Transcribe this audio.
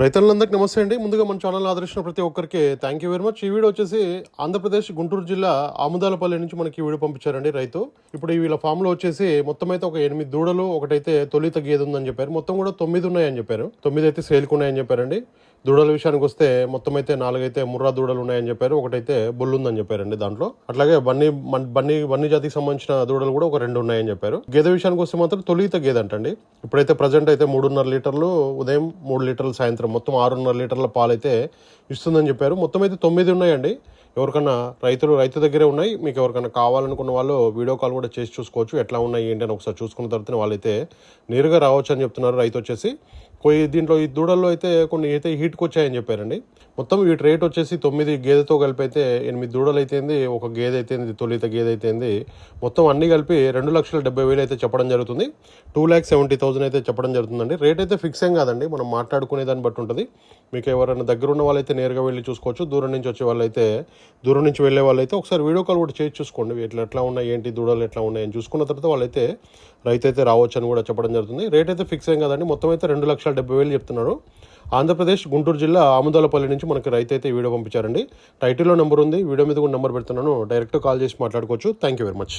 రైతులందరికీ నమస్తే అండి. ముందుగా మన ఛానల్ ఆదరించిన ప్రతి ఒక్కరికి థ్యాంక్ యూ వెరీ మచ్ ఈ వీడియో వచ్చేసి ఆంధ్రప్రదేశ్ గుంటూరు జిల్లా ఆముదాలపల్లి నుంచి మనకి ఈ వీడియో పంపించారండి రైతు. ఇప్పుడు ఈ వీళ్ళ ఫామ్లో వచ్చేసి మొత్తం అయితే ఒక ఎనిమిది దూడలు ఒకటైతే తొలిత గేదె ఉందని చెప్పారు. మొత్తం కూడా తొమ్మిది ఉన్నాయని చెప్పారు. తొమ్మిది అయితే సేల్కి ఉన్నాయని చెప్పారండి. దూడల విషయానికి వస్తే మొత్తం అయితే నాలుగైతే ముర్రా దూడలు ఉన్నాయని చెప్పారు. ఒకటైతే బొల్లు ఉందని చెప్పారండి దాంట్లో. అట్లాగే బన్నీ బన్నీ బన్నీ జాతికి సంబంధించిన దూడలు కూడా ఒక రెండు ఉన్నాయని చెప్పారు. గేదె విషయానికి వస్తే మాత్రం తొలిత గేదె అంటండి ఇప్పుడైతే ప్రజెంట్ అయితే మూడున్నర లీటర్లు ఉదయం మూడు లీటర్లు సాయంత్రం మొత్తం ఆరున్నర లీటర్ల పాలు అయితే ఇస్తుందని చెప్పారు. మొత్తం అయితే తొమ్మిది ఉన్నాయండి. ఎవరికన్నా రైతులు రైతు దగ్గరే ఉన్నాయి. మీకు ఎవరికైనా కావాలనుకున్న వాళ్ళు వీడియో కాల్ కూడా చేసి చూసుకోవచ్చు. ఎట్లా ఉన్నాయి ఏంటి అని ఒకసారి చూసుకున్న తర్వాత వాళ్ళైతే నేరుగా రావచ్చు అని చెప్తున్నారు రైతు వచ్చేసి. కొయ్యి దీంట్లో ఈ దూడల్లో అయితే కొన్ని అయితే హీట్కి వచ్చాయని చెప్పారండి. మొత్తం వీటి రేట్ వచ్చేసి తొమ్మిది గేదెతో కలిపి అయితే ఎనిమిది దూడలు అయితేంది ఒక గేదె అయితేంది తొలిత గేదె అయితేంది మొత్తం అన్ని కలిపి రెండు లక్షల డెబ్బై వేలు అయితే చెప్పడం జరుగుతుంది. టూ ల్యాక్ సెవెంటీ థౌసండ్ అయితే చెప్పడం జరుగుతుందండి. రేట్ అయితే ఫిక్స్ ఏం కాదండి మనం మాట్లాడుకునే దాన్ని బట్టి ఉంటుంది. మీకు ఎవరైనా దగ్గర ఉన్న వాళ్ళైతే నేరుగా వెళ్ళి చూసుకోవచ్చు దూరం నుంచి వచ్చే వాళ్ళైతే దూరం నుంచి వెళ్ళే వాళ్ళైతే ఒకసారి వీడియో కాల్ కూడా చేసి చూసుకోండి. ఇట్లా ఎట్లా ఉన్నాయి ఏంటి దూడలు ఎట్లా ఉన్నాయని చూసుకున్న తర్వాత వాళ్ళైతే రైతు అయితే రావచ్చు అని కూడా చెప్పడం జరుగుతుంది. రేట్ అయితే ఫిక్స్ ఏం కాదండి మొత్తం అయితే రెండు లక్షల డెబ్బై వేలు చెప్తున్నారు. ఆంధ్రప్రదేశ్ గుంటూరు జిల్లా ఆముదాలపల్లి నుంచి మనకి రైతు అయితే ఈ వీడియో పంపించారండి. టైటిల్లో నెంబర్ ఉంది. వీడియో మీద కూడా నెంబర్ పెడుతున్నాను. డైరెక్ట్ కాల్ చేసి మాట్లాడుకోవచ్చు. Thank you very much